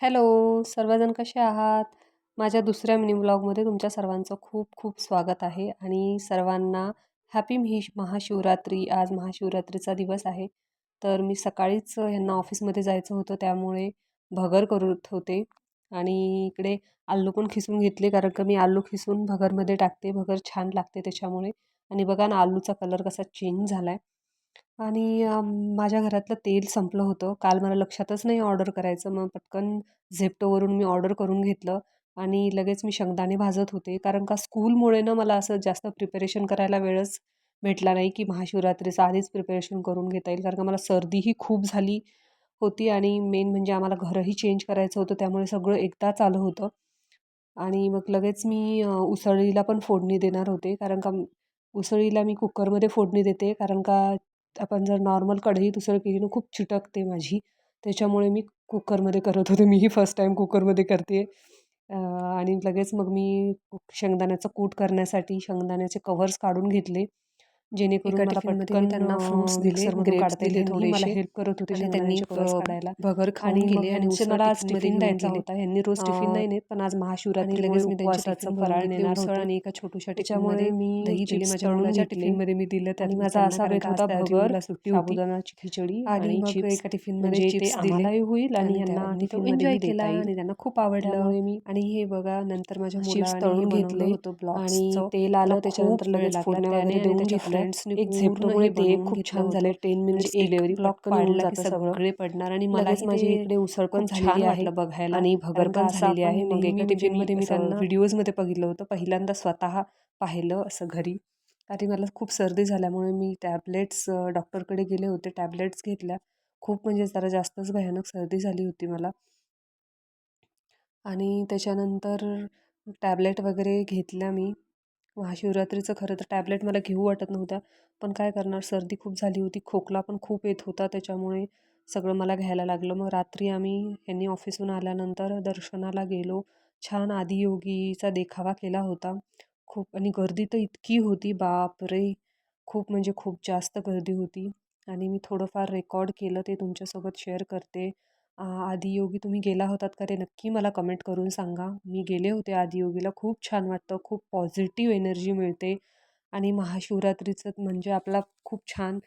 Hello सर्वजण कसे आहात? माझ्या दुसऱ्या मिनी ब्लॉगमध्ये तुमच्या सर्वांचं खूप खूप स्वागत आहे आणि सर्वांना हॅपी मिही महाशिवरात्री आज महाशिवरात्रीचा दिवस आहे. तर मी सकाळीच ह्यांना ऑफिसमध्ये जायचं होतं त्यामुळे भगर करत होते. आणि इकडे आलू पण खिसून घेतले कारण का मी आलू खिसून भगरमध्ये टाकते भगर छान लागते त्याच्यामुळे. आणि बघा ना आलूचा कलर कसा चेंज झाला आहे आणि माझ्या घरातलं तेल संपलं होतं. काल मला लक्षातच नाही ऑर्डर करायचं. मग पटकन झेप्टोवरून मी ऑर्डर करून घेतलं आणि लगेच मी शेंगदाणे भाजत होते. कारण का स्कूलमुळे ना मला असं जास्त प्रिपरेशन करायला वेळच भेटला नाही की महाशिवरात्रीचं आधीच प्रिपरेशन करून घेता येईल. कारण का मला सर्दीही खूप झाली होती आणि मेन म्हणजे आम्हाला घरही चेंज करायचं होतं. त्यामुळे सगळं एकदाच आलं होतं. आणि मग लगेच मी उसळीला पण फोडणी देणार होते. कारण का उसळीला मी कुकरमध्ये फोडणी देते. कारण का आपण जर नॉर्मल कढई दुसरं केली ना खूप चिटकते माझी. त्याच्यामुळे मी कुकरमध्ये करत होते. मीही फर्स्ट टाईम कुकरमध्ये करते आणि लगेच मग मी शेंगदाण्याचं कूट करण्यासाठी शेंगदाण्याचे कव्हर्स काढून घेतले. जेणेकरून मला पटकन त्यांना फ्रुट्स दिले हेल्प करत होते त्यांनी काढायला भगर खाऊन गेले आणि मला आज टिफिन द्यायचा होता. यांनी रोज टिफिन नाही नेत पण आज महाशिवरात्री लगेच मी उपवासाचं फराळ नेणार होता. आणि एका छोट्याशा त्याच्यामध्ये मी दही दिले माझ्या मुलाच्या टिफिनमध्ये मी दिलं त्याने माझा असा बेत होता भगर सुट्टी साबुदाणाची खिचडी आणि एका टिफिनमध्ये ते आम्हालाही होईल आणि यांना टिफिन एन्जॉय केला आणि त्यांना खूप आवडलं. मी आणि हे बघा नंतर माझ्या मुलाने तळून घेतले आणि तेल आलं त्याच्यानंतर लगेच फोडण्या वगैरे देऊन घेतलं एक झेपटोमुळे ते खूप छान झाले. टेन मिनिट्स डिलिव्हरी ब्लॉक काढला की सगळे. पडणार आणि मलाच माझी इकडे उसळ पण झाली आहे बघायला. आणि भगर पण झालेली आहे. मग एका टिफिनमध्ये मी त्यांना व्हिडिओजमध्ये बघितलं होतं. पहिल्यांदा स्वतः पाहिलं असं घरी. आणि मला खूप सर्दी झाल्यामुळे मी टॅबलेट्स डॉक्टरकडे गेले होते. टॅबलेट्स घेतल्या. खूप म्हणजे जरा जास्तच भयानक सर्दी झाली होती मला. आणि त्याच्यानंतर टॅबलेट वगैरे घेतल्या मी. महाशिवरात्रीचं खरं तर टॅबलेट मला घेऊ वाटत नव्हत्या पण काय करणार सर्दी खूप झाली होती खोकला पण खूप येत होता त्याच्यामुळे सगळं मला घ्यायला लागलं. मग रात्री आम्ही यांनी ऑफिसहून आल्यानंतर दर्शनाला गेलो. छान आदियोगीचा देखावा केला होता. खूप आणि गर्दी तर इतकी होती बाप रे खूप म्हणजे खूप जास्त गर्दी होती. आणि मी थोडंफार रेकॉर्ड केलं ते तुमच्यासोबत शेअर करते. आदियोगी तुम्ही गेला होतात का ते नक्की मला कमेंट करून सांगा. मी गेले होते आदियोगीला खूप छान वाटतं. खूप पॉझिटिव्ह एनर्जी मिळते. आणि महाशिवरात्रीचं म्हणजे आपला खूप छान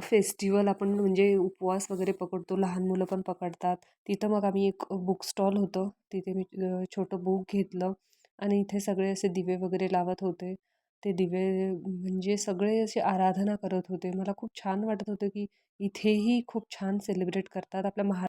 फेस्टिवल आपण म्हणजे उपवास वगैरे पकडतो. लहान मुलं पण पकडतात. तिथं मग आम्ही एक बुक स्टॉल होतं. तिथे मी छोटं बुक घेतलं. आणि इथे सगळे असे दिवे वगैरे लावत होते. ते दिवे म्हणजे सगळे असे आराधना करत होते. मला खूप छान वाटत होतं की इथेही खूप छान सेलिब्रेट करतात आपल्या महा